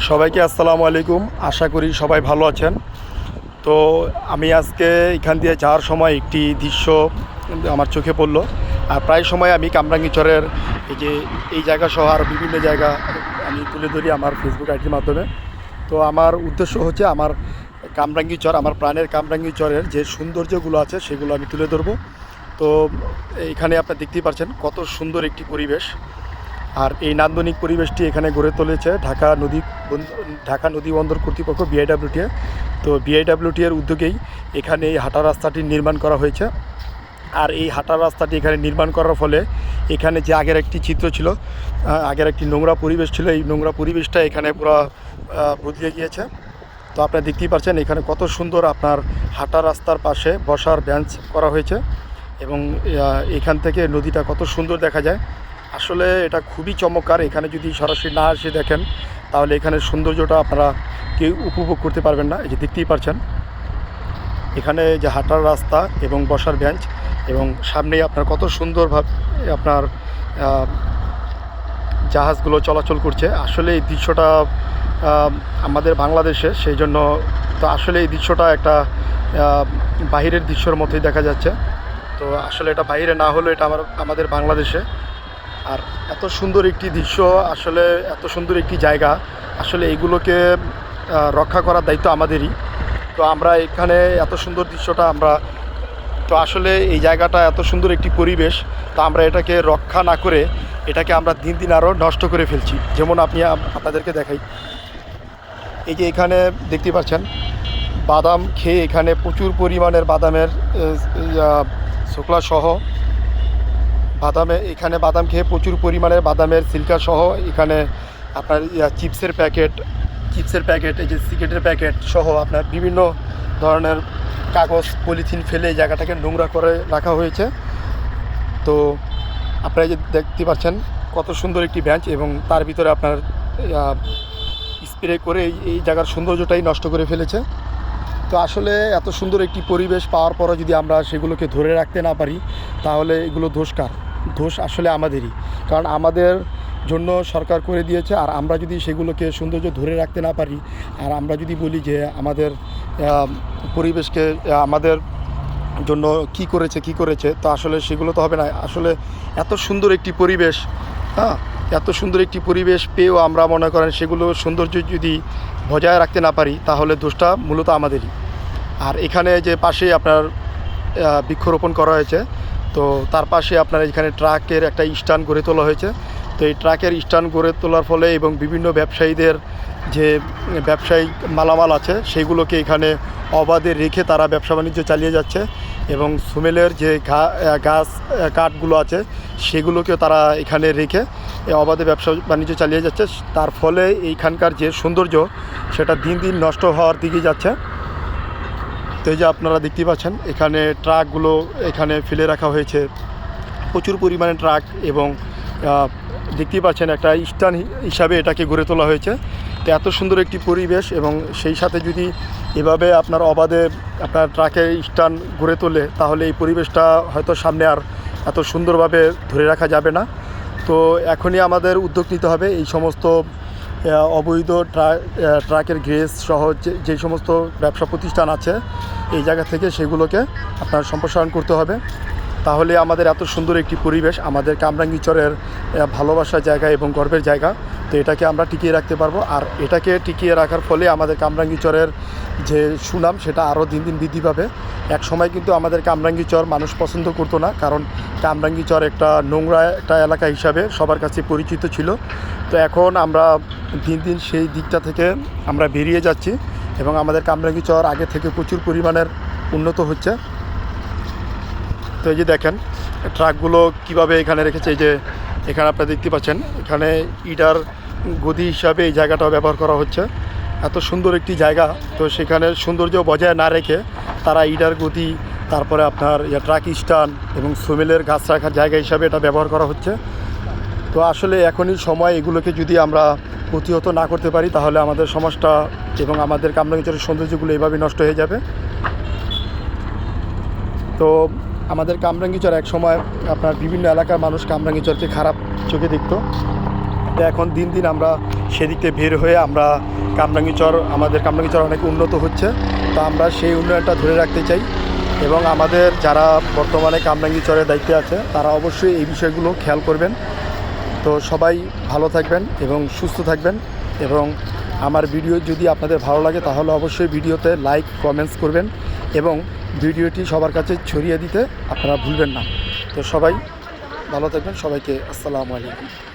সবাইকে আসসালামু আলাইকুম। আশা করি সবাই ভালো আছেন। তো আমি আজকে এখান দিয়ে যাওয়ার সময় একটি দৃশ্য আমার চোখে পড়ল। আর প্রায় সময় আমি কামরাঙ্গীচরের এই যে এই জায়গা সহ আরও বিভিন্ন জায়গা আমি তুলে ধরি আমার ফেসবুক আইডির মাধ্যমে। তো আমার উদ্দেশ্য হচ্ছে আমার কামরাঙ্গীচর, আমার প্রাণের কামরাঙ্গীচরের যে সৌন্দর্যগুলো আছে সেগুলো আমি তুলে ধরবো। তো এখানে আপনারা দেখতেই পাচ্ছেন কত সুন্দর একটি পরিবেশ। আর এই নান্দনিক পরিবেশটি এখানে গড়ে তুলেছে ঢাকা নদী ঢাকা নদী বন্দর কর্তৃপক্ষ বিআইডাব্লিউটিএ তো বিআইডাব্লিউটি এর উদ্যোগেই এখানে এই হাঁটা রাস্তাটি নির্মাণ করা হয়েছে। আর এই হাঁটার রাস্তাটি এখানে নির্মাণ করার ফলে এখানে যে আগের একটি চিত্র ছিল আগের একটি নোংরা পরিবেশ ছিল, এই নোংরা পরিবেশটা এখানে পুরো বদলে গিয়েছে। তো আপনারা দেখতেই পাচ্ছেন এখানে কত সুন্দর আপনার হাঁটা রাস্তার পাশে বসার বেঞ্চ করা হয়েছে এবং এখান থেকে নদীটা কত সুন্দর দেখা যায়। আসলে এটা খুবই চমৎকার। এখানে যদি সরাসরি না এসে দেখেন, তাহলে এখানে সৌন্দর্যটা আপনারা কেউ উপভোগ করতে পারবেন না। এই যে দেখতেই পারছেন। এখানে যে হাঁটার রাস্তা এবং বসার বেঞ্চ এবং সামনেই আপনার কত সুন্দরভাবে আপনার জাহাজগুলো চলাচল করছে। আসলে এই দৃশ্যটা আমাদের বাংলাদেশে সেই জন্য তো আসলে এই দৃশ্যটা একটা বাহিরের দৃশ্যর মতোই দেখা যাচ্ছে। তো আসলে এটা বাইরে না হলেও এটা আমার, আমাদের বাংলাদেশে আর এত সুন্দর একটি দৃশ্য, আসলে এত সুন্দর একটি জায়গা। আসলে এগুলোকে রক্ষা করার দায়িত্ব আমাদেরই। তো আমরা এখানে এত সুন্দর দৃশ্যটা আমরা, তো আসলে এই জায়গাটা এত সুন্দর একটি পরিবেশ, তো আমরা এটাকে রক্ষা না করে, এটাকে আমরা দিন দিন আরও নষ্ট করে ফেলছি। যেমন আপনি আপনাদেরকে দেখাই। এই যে এখানে দেখতে পাচ্ছেন, বাদাম খেয়ে এখানে প্রচুর পরিমাণের বাদামের শুকলা সহ বাদামে, এখানে বাদাম খেয়ে প্রচুর পরিমাণে বাদামের সিল্কা সহ এখানে আপনার চিপসের প্যাকেট চিপসের প্যাকেট, এই যে সিগারেটের প্যাকেট সহ আপনার বিভিন্ন ধরনের কাগজ, পলিথিন ফেলে এই জায়গাটাকে নোংরা করে রাখা হয়েছে। তো আপনারা যে দেখতে পাচ্ছেন কত সুন্দর একটি বেঞ্চ এবং তার ভিতরে আপনার স্প্রে করে এই- জায়গার সৌন্দর্যটাই নষ্ট করে ফেলেছে। তো আসলে এত সুন্দর একটি পরিবেশ পাওয়ার পরে যদি আমরা সেগুলোকে ধরে রাখতে না পারি, তাহলে এগুলো দোষ কার? দোষ আসলে আমাদেরই। কারণ আমাদের জন্য সরকার করে দিয়েছে আর আমরা যদি সেগুলোকে সৌন্দর্য ধরে রাখতে না পারি, আর আমরা যদি বলি যে আমাদের পরিবেশকে আমাদের জন্য কি করেছে কি করেছে, তো আসলে সেগুলো তো হবে না। আসলে এত সুন্দর একটি পরিবেশ হ্যাঁ এত সুন্দর একটি পরিবেশ পেয়েও আমরা মনে করেন সেগুলো সৌন্দর্য যদি বজায় রাখতে না পারি, তাহলে দোষটা মূলত আমাদেরই। আর এখানে যে পাশে আপনার বৃক্ষরোপণ করা হয়েছে তো তার পাশে আপনার এখানে ট্রাকের একটা স্ট্যান্ড গড়ে তোলা হয়েছে। তো এই ট্রাকের স্ট্যান্ড গড়ে তোলার ফলে এবং বিভিন্ন ব্যবসায়ীদের যে ব্যবসায়িক মালামাল আছে, সেগুলোকে এখানে অবাধে রেখে তারা ব্যবসা বাণিজ্য চালিয়ে যাচ্ছে এবং সুমেলের যে গাছ কাঠগুলো আছে সেগুলোকে তারা এখানে রেখে অবাধে ব্যবসা বাণিজ্য চালিয়ে যাচ্ছে। তার ফলে এইখানকার যে সৌন্দর্য, সেটা দিন দিন নষ্ট হওয়ার দিকে যাচ্ছে। তো এই যে আপনারা দেখতেই পাচ্ছেন এখানে ট্রাকগুলো এখানে ফেলে রাখা হয়েছে। প্রচুর পরিমাণে ট্রাক এবং আহ, দেখতেই পাচ্ছেন একটা স্টান হিসাবে এটাকে গড়ে তোলা হয়েছে। তো এত সুন্দর একটি পরিবেশ এবং সেই সাথে যদি এভাবে আপনার অবাধে আপনার ট্রাকের স্টান গড়ে তোলে তাহলে এই পরিবেশটা হয়তো সামনে আর এত সুন্দরভাবে ধরে রাখা যাবে না। তো এখনই আমাদের উদ্যোগ নিতে হবে এই সমস্ত অবৈধ ট্রা- ট্রাকের গ্রেস সহ যে সমস্ত ব্যবসা প্রতিষ্ঠান আছে, এই জায়গা থেকে সেগুলোকে আপনার সম্প্রসারণ করতে হবে। তাহলে আমাদের এত সুন্দর একটি পরিবেশ, আমাদের কামরাঙ্গীচরের ভালোবাসার জায়গা এবং গর্বের জায়গা, তো এটাকে আমরা টিকিয়ে রাখতে পারব। আর এটাকে টিকিয়ে রাখার ফলে আমাদের কামরাঙ্গীচরের যে সুনাম, সেটা আরও দিন দিন বৃদ্ধি পাবে। এক সময় কিন্তু আমাদের কামরাঙ্গীচর মানুষ পছন্দ করতো না, কারণ কামরাঙ্গীচর একটা নোংরা একটা এলাকা হিসাবে সবার কাছে পরিচিত ছিল। তো এখন আমরা দিন দিন সেই দিকটা থেকে আমরা বেরিয়ে যাচ্ছি এবং আমাদের কামরাঙ্গীচর আগে থেকে প্রচুর পরিমাণের উন্নত হচ্ছে। তো এই যে দেখেন, ট্রাকগুলো কীভাবে এখানে রেখেছে, এই যে এখানে আপনারা দেখতে পাচ্ছেন, এখানে ইটার গদি হিসাবে এই জায়গাটাও ব্যবহার করা হচ্ছে। এত সুন্দর একটি জায়গা, তো সেখানে সৌন্দর্য বজায় না রেখে তারা ইটার গদি, তারপরে আপনার ট্রাক স্ট্যান্ড এবং সোমেলের গাছ রাখার জায়গা হিসাবে এটা ব্যবহার করা হচ্ছে। তো আসলে এখনই সময়, এগুলোকে যদি আমরা প্রতিহত না করতে পারি, তাহলে আমাদের সমাজটা এবং আমাদের কামরাঙ্গিচরের সৌন্দর্যগুলো এভাবে নষ্ট হয়ে যাবে। তো আমাদের কামরাঙ্গীচর এক সময় আপনার বিভিন্ন এলাকার মানুষ কামরাঙ্গীচরকে খারাপ চোখে দেখত। তো এখন দিন দিন আমরা সেদিক বের হয়ে আমরা কামরাঙ্গিচর, আমাদের কামরাঙ্গিচর অনেক উন্নত হচ্ছে। তো আমরা সেই উন্নয়নটা ধরে রাখতে চাই এবং আমাদের যারা বর্তমানে কামরাঙ্গিচরের দায়িত্বে আছে, তারা অবশ্যই এই বিষয়গুলো খেয়াল করবেন। তো সবাই ভালো থাকবেন এবং সুস্থ থাকবেন এবং আমার ভিডিও যদি আপনাদের ভালো লাগে তাহলে অবশ্যই ভিডিওতে লাইক, কমেন্টস করবেন এবং ভিডিওটি সবার কাছে ছড়িয়ে দিতে আপনারা ভুলবেন না। তো সবাই ভালো থাকবেন। সবাইকে আসসালামু আলাইকুম।